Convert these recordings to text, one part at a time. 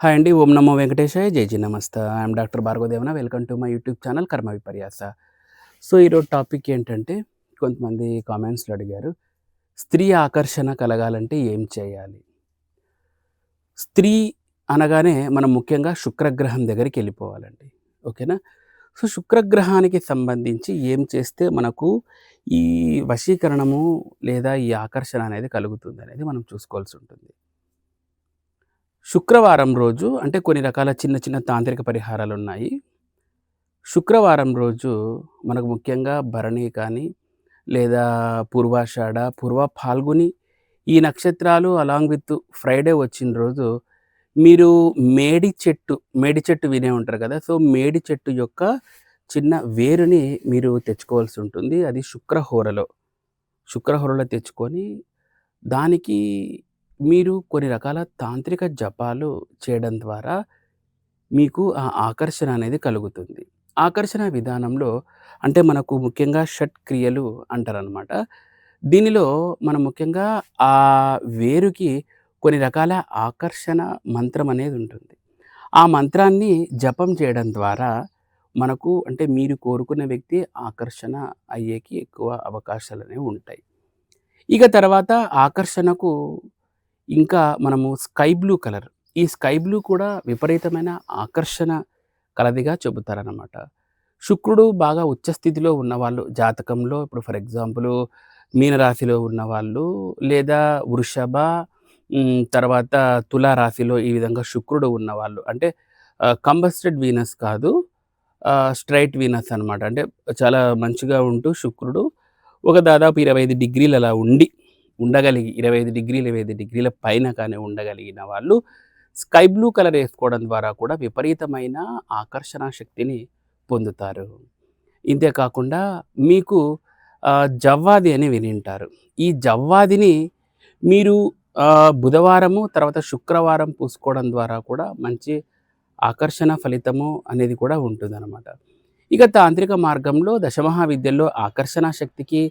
Hi అండి. ఓం నమో వెంకటేశాయ. జై జీ నమస్త. I'm doctor భార్గవదేవన. Welcome to my YouTube channel కర్మ విపర్యాస. సో, ఈరోజు టాపిక్ ఏంటంటే, కొంతమంది కామెంట్స్‌లో అడిగారు. స్త్రీ ఆకర్షణ కలగాలంటే ఏం చేయాలి? స్త్రీ అనగానే మనం ముఖ్యంగా శుక్రగ్రహం దగ్గరికి వెళ్ళిపోవాలండి ఓకేనా? సో, శుక్రగ్రహానికి సంబంధించి ఏం చేస్తే మనకు ఈ వశీకరణము లేదా ఈ ఆకర్షణ అనేది కలుగుతుందనేది మనం చూసుకోవాల్సి ఉంటుంది శుక్రవారం రోజు అంటే కొన్ని రకాల చిన్న చిన్న తాంత్రిక పరిహారాలు ఉన్నాయి శుక్రవారం రోజు మనకు ముఖ్యంగా భరణి కానీ, లేదా పూర్వాషాఢ, పూర్వ ఫాల్గుని ఈ నక్షత్రాలు అలాంగ్ విత్ ఫ్రైడే వచ్చిన రోజు మీరు మేడి చెట్టు, మేడి చెట్టు వినే ఉంటారు కదా! సో, మేడి చెట్టు యొక్క చిన్న వేరుని మీరు తెచ్చుకోవాల్సి ఉంటుంది. అది శుక్రహోరలో. శుక్రహోరలో తెచ్చుకొని దానికి మీరు కొన్ని రకాల తాంత్రిక జపాలు చేయడం ద్వారా మీకు ఆ ఆకర్షణ అనేది కలుగుతుంది. ఆకర్షణ విధానంలో అంటే మనకు ముఖ్యంగా షట్క్రియలు అంటారనమాట. దీనిలో మనం ముఖ్యంగా ఆ వేరుకి కొన్ని రకాల ఆకర్షణ మంత్రం అనేది ఉంటుంది. ఆ మంత్రాన్ని జపం చేయడం ద్వారా మనకు అంటే మీరు కోరుకున్న వ్యక్తి ఆకర్షణ అయ్యేకి ఎక్కువ అవకాశాలు అనేవి ఉంటాయి. ఇక తర్వాత ఆకర్షణకు ఇంకా మనము స్కై బ్లూ కలర్. ఈ స్కై బ్లూ కూడా విపరీతమైన ఆకర్షణ కలదిగా చెబుతారనమాట. శుక్రుడు బాగా ఉచ్చస్థితిలో ఉన్నవాళ్ళు జాతకంలో ఇప్పుడు ఫర్ ఎగ్జాంపుల్ మీనరాశిలో ఉన్నవాళ్ళు లేదా వృషభ తర్వాత తులా రాశిలో ఈ విధంగా శుక్రుడు ఉన్నవాళ్ళు అంటే కంబస్టెడ్ వీనస్ కాదు. స్ట్రైట్ వీనస్ అనమాట. అంటే చాలా మంచిగా ఉంటూ శుక్రుడు ఒక దాదాపు 25 డిగ్రీలు అలా ఉండి ఉండగలిగి 25 డిగ్రీలు, 25 డిగ్రీల పైన కానీ ఉండగలిగిన వాళ్ళు స్కై బ్లూ కలర్ వేసుకోవడం ద్వారా కూడా విపరీతమైన ఆకర్షణ శక్తిని పొందుతారు. ఇంతే కాకుండా మీకు జవ్వాది అని వినింటారు. ఈ జవ్వాదిని మీరు బుధవారము తర్వాత శుక్రవారం పూసుకోవడం ద్వారా కూడా మంచి ఆకర్షణ ఫలితము అనేది కూడా ఉంటుందన్నమాట ఇక తాంత్రిక మార్గంలో దశమహావిద్యల్లో ఆకర్షణ శక్తికి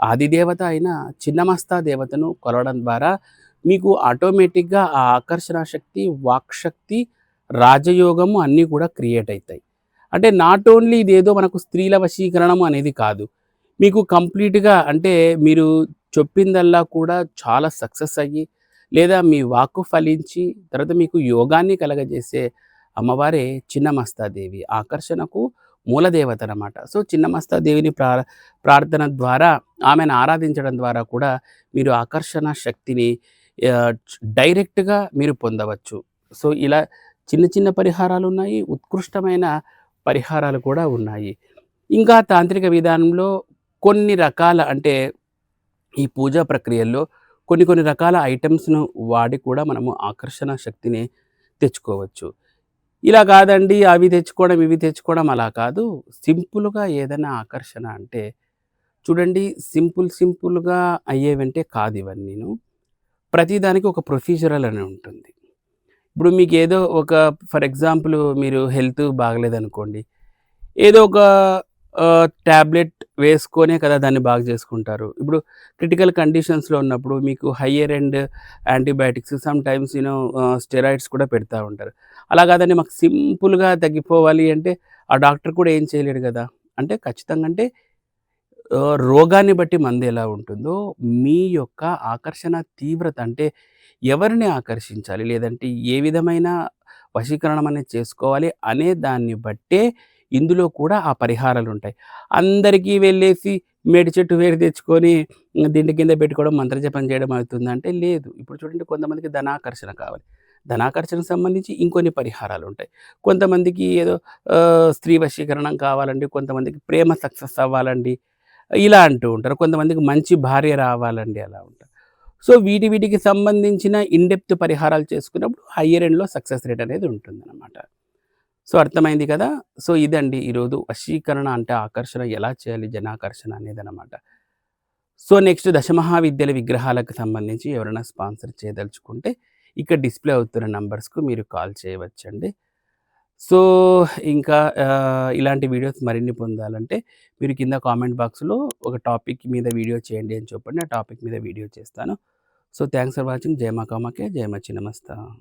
ఆదిదేవత అయిన చిన్నమస్తా దేవతను కొలవడం ద్వారా మీకు ఆటోమేటిక్‌గా ఆ ఆకర్షణ శక్తి, వాక్‌శక్తి, రాజయోగము అన్నీ కూడా క్రియేట్ అవుతాయి అంటే నాట్ ఓన్లీ ఇదేదో మనకు స్త్రీల వశీకరణము అనేది కాదు. మీకు కంప్లీట్‌గా అంటే మీరు చెప్పిందల్లా కూడా చాలా సక్సెస్ అయ్యి, లేదా మీ వాక్కు ఫలించి తర్వాత మీకు యోగాన్ని కలగజేసే అమ్మవారే చిన్నమస్తాదేవి. ఆకర్షణకు మూలదేవత అనమాట. సో, చిన్నమస్తాదేవిని ప్రా ప్రార్థన ద్వారా ఆమెను ఆరాధించడం ద్వారా కూడా మీరు ఆకర్షణ శక్తిని డైరెక్ట్‌గా మీరు పొందవచ్చు. సో, ఇలా చిన్న చిన్న పరిహారాలు ఉన్నాయి ఉత్కృష్టమైన పరిహారాలు కూడా ఉన్నాయి. ఇంకా తాంత్రిక విధానంలో కొన్ని రకాల అంటే ఈ పూజా ప్రక్రియల్లో కొన్ని కొన్ని రకాల ఐటమ్స్ను వాడి కూడా మనము ఆకర్షణ శక్తిని తెచ్చుకోవచ్చు. ఇలా కాదండి అవి తెచ్చుకోవడం, ఇవి తెచ్చుకోవడం అలా కాదు. సింపుల్‌గా ఏదైనా ఆకర్షణ అంటే చూడండి సింపుల్ సింపుల్‌గా అయ్యేవంటే కాదు ఇవన్నీను. ప్రతిదానికి ఒక ప్రొసీజరల్ అని ఉంటుంది. ఇప్పుడు మీకు ఏదో ఒక ఫర్ ఎగ్జాంపుల్ మీరు హెల్త్ బాగలేదనుకోండి. ఏదో ఒక ట్యాబ్లెట్ వేసుకొనే కదా దాన్ని బాగు చేసుకుంటారు. ఇప్పుడు క్రిటికల్ కండిషన్స్‌లో ఉన్నప్పుడు మీకు higher end antibiotics sometimes times you know steroids కూడా పెడతా ఉంటారు. అలా కాదని మాకు సింపుల్‌గా తగ్గిపోవాలి అంటే ఆ డాక్టర్ కూడా ఏం చేయలేడు కదా! అంటే ఖచ్చితంగా అంటే రోగాన్ని బట్టి మంది ఎలా ఉంటుందో మీ యొక్క ఆకర్షణ తీవ్రత అంటే ఎవరిని ఆకర్షించాలి? లేదంటే ఏ విధమైన వశీకరణం అనేది చేసుకోవాలి అనే దాన్ని బట్టే ఇందులో కూడా ఆ పరిహారాలు ఉంటాయి అందరికీ వెళ్ళేసి మేడి చెట్టు వేరు తెచ్చుకొని దిండు కింద పెట్టుకోవడం, మంత్రజపం చేయడం అవుతుందంటే లేదు. ఇప్పుడు చూడండి కొంతమందికి ధనాకర్షణ కావాలి. ధనాకర్షణకు సంబంధించి ఇంకొన్ని పరిహారాలు ఉంటాయి కొంతమందికి ఏదో స్త్రీ వశీకరణం కావాలండి, కొంతమందికి ప్రేమ సక్సెస్ అవ్వాలండి, ఇలా అంటూ ఉంటారు. కొంతమందికి మంచి భార్య రావాలండి అలా ఉంటారు. సో, వీటి వీటికి సంబంధించిన ఇన్డెప్త్ పరిహారాలు చేసుకున్నప్పుడు హైయర్ ఎండ్‌లో సక్సెస్ రేట్ అనేది ఉంటుందన్నమాట సో, అర్థమైంది కదా! సో, ఇదండి ఈరోజు వశీకరణ అంటే ఆకర్షణ ఎలా చేయాలి జనాకర్షణ అనేదనమాట. సో, నెక్స్ట్ దశమహావిద్యల విగ్రహాలకు సంబంధించి ఎవరైనా స్పాన్సర్ చేయదలుచుకుంటే ఇక్కడ డిస్‌ప్లే అవుతున్న నంబర్స్‌కు మీరు కాల్ చేయవచ్చండి. సో, ఇంకా ఇలాంటి వీడియోస్ మరిన్ని పొందాలంటే మీరు కింద కామెంట్ బాక్స్‌లో ఒక టాపిక్ మీద వీడియో చేయండి అని చెప్పండి. ఆ టాపిక్ మీద వీడియో చేస్తాను. So, thanks for watching. జయమా కామాకే కామాఖ్య, జై